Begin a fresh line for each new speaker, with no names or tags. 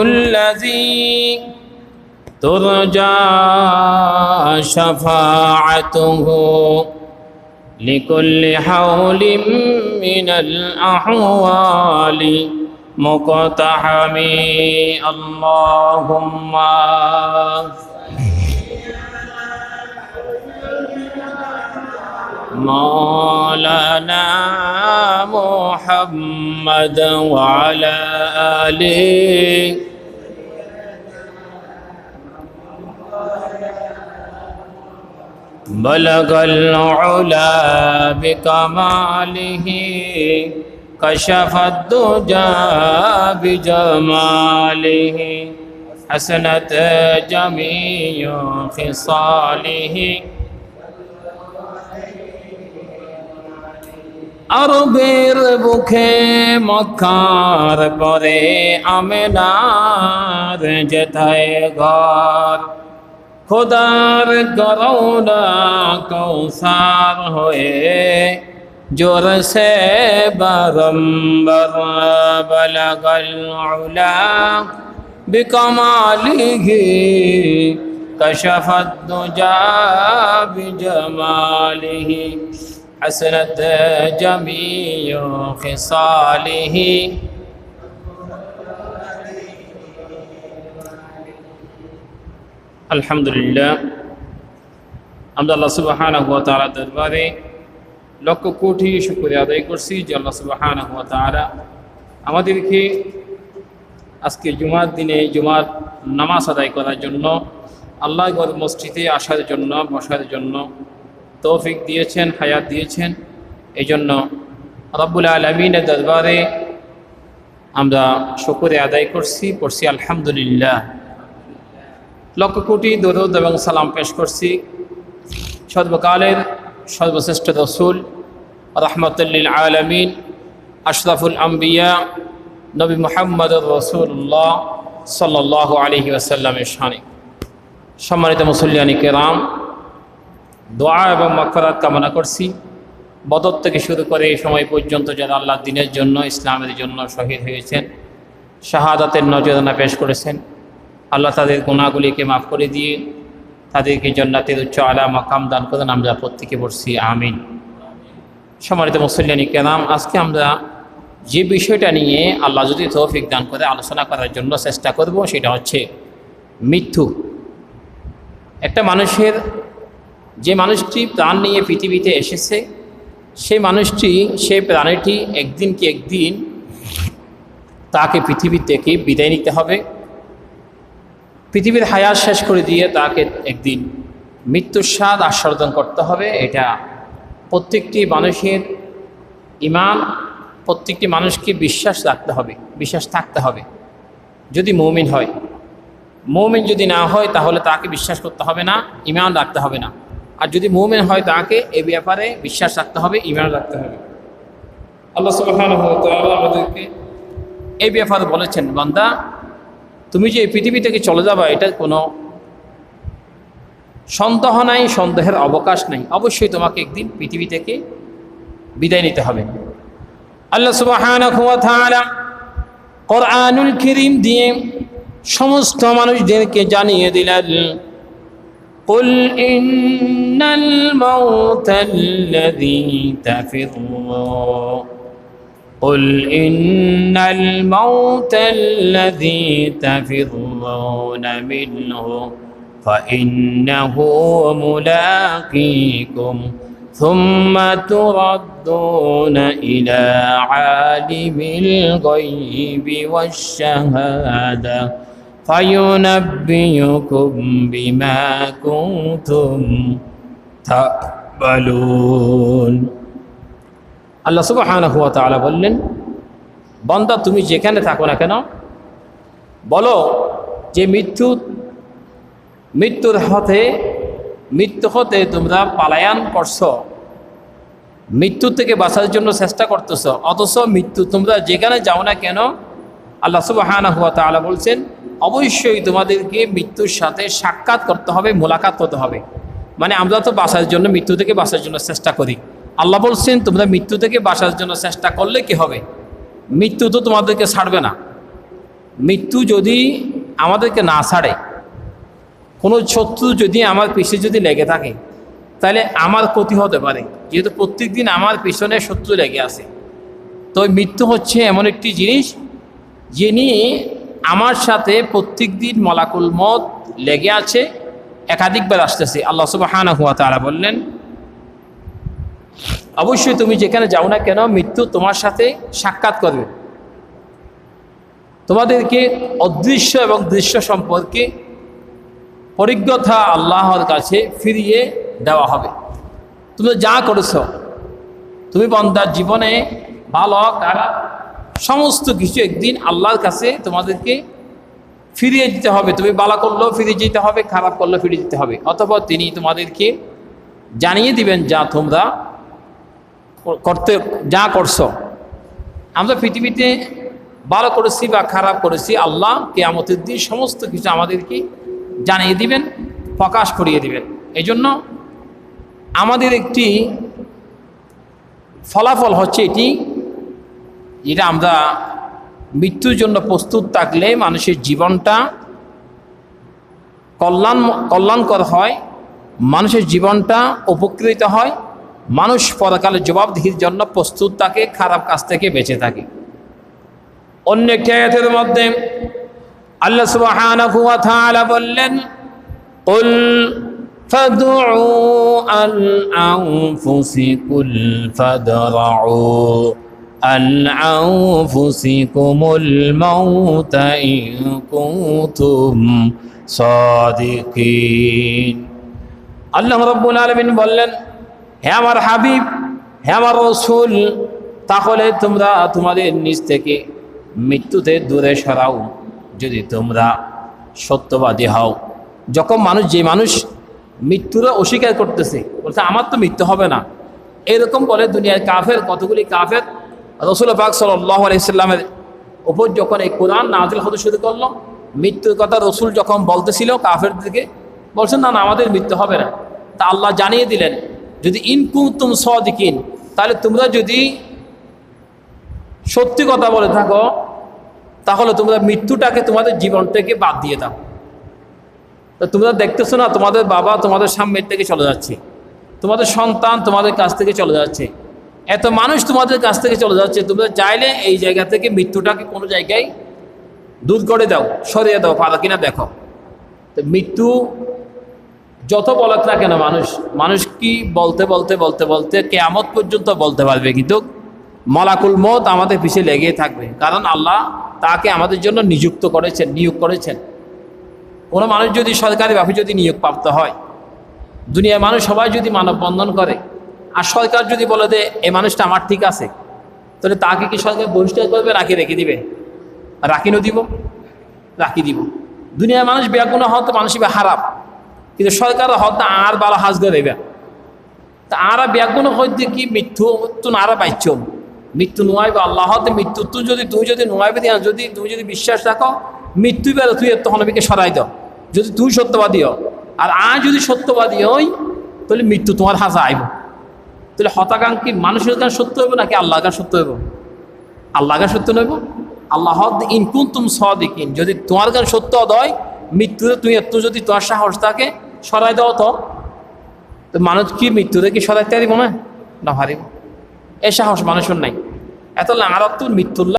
الذي ترجى شفاعته لكل حول من الأحوال مقتحم اللهم مولانا محمد وعلى آله. بلغ العلا بكماله كشف الدجى بجماله. حسنت جميع خصاله. আরবের বুকে মক্কার পরে আমেনার যেথায় ঘর খোদার করৌনা কৌসার হয়ে জোর সে বরম্বর বলগল উলা بكماله كشف الدجى بجماله حسنت جميع خصاله আলহামদুলিল্লাহ আমরা আল্লাহ সুবাহানা হুয়া তারা দরবারে লক্ষ কোটি শুক্রিয়া আদায় করছি যে আল্লাহ সুবাহানা হুয়া তারা আমাদেরকে আজকে জুমার দিনে জুমার নামাজ আদায় করার জন্য আল্লাহ গর মসজিদে আসার জন্য বসার জন্য তৌফিক দিয়েছেন, হায়াত দিয়েছেন। এই জন্য রব্বুল আলমিনের দরবারে আমরা শুকুরে আদায় করছি, পড়ছি আলহামদুলিল্লাহ। লক্ষ কোটি দরুদ এবং সালাম পেশ করছি। সর্বকালের সর্বশ্রেষ্ঠ রসুল, রহমতুল্লিল আলমিন, আশরাফুল আম্বিয়া, নবী মোহাম্মদ রসুল্লাহ সাল্লাহ আলহি আসাল্লামের শানে। সম্মানিত মুসল্লিয়ানি কেরাম দোয়া এবং মকফরাত কামনা করছি। বদর থেকে শুরু করে এই সময় পর্যন্ত যারা আল্লাহ দিনের জন্য, ইসলামের জন্য শহীদ হয়েছেন, শাহাদাতের নজরানা পেশ করেছেন। আল্লাহ তাদের গুণাগুলিকে মাফ করে দিয়ে তাদেরকে জন্নাতের উচ্চ আলা মাকাম দান করেন। আমরা প্রত্যেকে পড়ছি, আমিন। সম্মানিত মুসল্লানি কেরাম, আজকে আমরা যে বিষয়টা নিয়ে আল্লাহ যদি তৌফিক দান করে আলোচনা করার জন্য চেষ্টা করব, সেটা হচ্ছে মৃত্যু। একটা মানুষের যে মানুষটি প্রাণ নিয়ে পৃথিবীতে এসেছে, সেই মানুষটি সেই প্রাণীটি একদিন কি একদিন তাকে পৃথিবী থেকে বিদায় নিতে হবে। পৃথিবীর হায়াত শেষ করে দিয়ে তাকে একদিন মৃত্যুর স্বাদ আস্বাদন করতে হবে। এটা প্রত্যেকটি মানুষের ইমান, প্রত্যেকটি মানুষকে বিশ্বাস রাখতে হবে, বিশ্বাস থাকতে হবে। যদি মৌমিন হয়, মৌমিন যদি না হয় তাহলে তাকে বিশ্বাস করতে হবে না, ইমান রাখতে হবে না। আর যদি মৌমিন হয় তাকে এ ব্যাপারে বিশ্বাস রাখতে হবে ইমান রাখতে হবে। আল্লাহ আমাদেরকে এই ব্যাপারে বলেছেন, বান্দা, তুমি যে পৃথিবী থেকে চলে যাবা, এটা কোনো সন্দেহ নাই, সন্দেহের অবকাশ নাই। অবশ্যই তোমাকে একদিন পৃথিবী থেকে বিদায় নিতে হবে। আল্লাহ তাআলা কোরআনুল কারীম দিয়ে সমস্ত মানুষদেরকে জানিয়ে দিলেন قل إن الموت الذي تفرون قل إن الموت الذي تفرون منه فإنه ملاقيكم ثم تردون إلى عالم الغيب والشهادة فينبئكم بما كنتم تعملون আল্লাহ সুবহানাহু ওয়া তাআলা বললেন বন্দা তুমি যেখানে থাকো না কেন বলো যে মৃত্যু মৃত্যুর হতে মৃত্যু হতে তোমরা পালায়ান করছো মৃত্যু থেকে বাঁচার জন্য চেষ্টা করতেছ অথচ মৃত্যু তোমরা যেখানে যাও না কেন আল্লাহ সুবহানাহু ওয়া তাআলা বলছেন অবশ্যই তোমাদেরকে মৃত্যুর সাথে সাক্ষাৎ করতে হবে, মোলাকাত হতে হবে। মানে আমরা তো বাঁচার জন্য মৃত্যু থেকে বাঁচার জন্য চেষ্টা করি। আল্লাহ বলছেন, তোমরা মৃত্যু থেকে বাঁচার জন্য চেষ্টা করলে কি হবে? মৃত্যু তো তোমাদেরকে ছাড়বে না। মৃত্যু যদি আমাদেরকে না ছাড়ে, কোনো শত্রু যদি আমার পিছে যদি লেগে থাকে, তাহলে আমার ক্ষতি হতে পারে। যেহেতু প্রত্যেক দিন আমার পিছনে শত্রু লেগে আছে। তো মৃত্যু হচ্ছে এমন একটি জিনিস, যিনি আমার সাথে প্রত্যেক দিন মলাকুল মত লেগে আছে, একাধিকবার আসতেছে। আল্লাহ সুবাহানা হুয়া তারা বললেন, অবশ্যই তুমি যেখানে যাও না কেন, মৃত্যু তোমার সাথে সাক্ষাৎ করবে। তোমাদেরকে অদৃশ্য এবং দৃশ্য সম্পর্কে পরিজ্ঞতা আল্লাহর কাছে ফিরিয়ে দেওয়া হবে। তুমি যা করেছ, তুমি বন্দার জীবনে ভালো খারাপ সমস্ত কিছু একদিন আল্লাহর কাছে তোমাদেরকে ফিরিয়ে দিতে হবে। তুমি বালা করলেও ফিরে যেতে হবে, খারাপ করলেও ফিরে যেতে হবে। অথবা তিনি তোমাদেরকে জানিয়ে দিবেন, যা তোমরা করতে, যা করছ। আমরা পৃথিবীতে ভালো করেছি বা খারাপ করেছি, আল্লাহ কেয়ামতের দিন সমস্ত কিছু আমাদেরকে জানিয়ে দিবেন, প্রকাশ করিয়ে দিবেন। এই জন্য আমাদের একটি ফলাফল হচ্ছে এটি যেটা আমরা মৃত্যুর জন্য প্রস্তুত থাকলে মানুষের জীবনটা কল্যাণ কল্যাণকর হয় মানুষের জীবনটা উপকৃত হয় মানুষ পরকালে জবাবদিহির জন্য প্রস্তুত থাকে খারাপ কাজ থেকে বেঁচে থাকে অন্য একটি আয়াতের মধ্যে আল্লাহ সুবহানাহু ওয়া তাআলা বললেন قل فادعوا عن أنفسكم فادرعوا عن أنفسكم الموت إن كنتم صادقين আল্লাহ রব্বুল আলমিন বললেন হে আমার হাবিব হে আমার রসুল তাহলে তোমরা তোমাদের নিজ থেকে মৃত্যুতে দূরে সরাও যদি তোমরা সত্যবাদী হও যখন মানুষ যে মানুষ মৃত্যুরা অস্বীকার করতেছে বলছে আমার তো মৃত্যু হবে না এরকম বলে দুনিয়ার কাফের কতগুলি কাফের রসুল পাক সাল্লাহ আলাইসাল্লামের ওপর যখন এই কোরআন নাজিল হতে শুরু করল, মৃত্যুর কথা রসুল যখন বলতেছিল কাফের দিকে বলছেন, না না, আমাদের মৃত্যু হবে না। তা আল্লাহ জানিয়ে দিলেন, যদি ইনকুম তুম সদিকিন, তাহলে তোমরা যদি সত্যি কথা বলে থাকো, তাহলে তোমরা মৃত্যুটাকে তোমাদের জীবন থেকে বাদ দিয়ে দাও। তো তোমরা দেখতেছো না, তোমাদের বাবা তোমাদের সামনের থেকে চলে যাচ্ছে। তোমাদের সন্তান তোমাদের কাছ থেকে চলে যাচ্ছে। এত মানুষ তোমাদের কাছ থেকে চলে যাচ্ছে, তোমরা চাইলে এই জায়গা থেকে মৃত্যুটাকে কোনো জায়গায় দূর করে দাও, সরিয়ে দাও পারা কিনা দেখো। তো মৃত্যু যত বলক না কেন মানুষ মানুষ কি বলতে বলতে বলতে বলতে কেয়ামত পর্যন্ত বলতে পারবে, কিন্তু মলাকুল মত আমাদের পিছিয়ে লেগে থাকবে, কারণ আল্লাহ তাকে আমাদের জন্য নিযুক্ত করেছেন, নিয়োগ করেছেন। কোনো মানুষ যদি সরকারিভাবে যদি নিয়োগ প্রাপ্ত হয়, দুনিয়ার মানুষ সবাই যদি মানববন্ধন করে আর সরকার যদি বলে দে এ মানুষটা আমার ঠিক আছে, তাহলে তাকে কি সরকার বহিষ্কার করবে? রাখি রেখে দিবে। রাখি রাখিনও দিব, রাখি দিব। দুনিয়ার মানুষ বেগুনা হতো মানুষ হারাপ কিন্তু সরকার হয়তো আর হাজ করে দেবে। তা আরা বেগুন হইতে কি মৃত্যু? তো আরা পাইছ মৃত্যু নোয়াইবে আল্লাহ হতে মৃত্যু। তুই যদি তুই যদি নোয়াইবে যদি তুমি যদি বিশ্বাস রাখো, মৃত্যু বেড়ে তুই তখন নবীকে সরাই দাও। যদি তুই সত্যবাদী হও। আর আ যদি সত্যবাদী হই, তাহলে মৃত্যু তোমার হাসা আইব। তাহলে হতাকাঙ্ক্ষী মানুষের গান সত্য হইব নাকি আল্লাহ গান সত্য হইব? আল্লাহ গান সত্য নইব আল্লাহ ইনকুন তুম সদিকিন। যদি তোমার গান সত্য দয় মৃত্যুতে তুমি এত যদি তোমার সাহস থাকে, সরাই দাও তো। তো মানুষ কি মৃত্যুতে কি সরাইতে পারিব না? না হারিব এ সাহস মানুষের নাই। এত লাঙারত্ব মৃত্যুর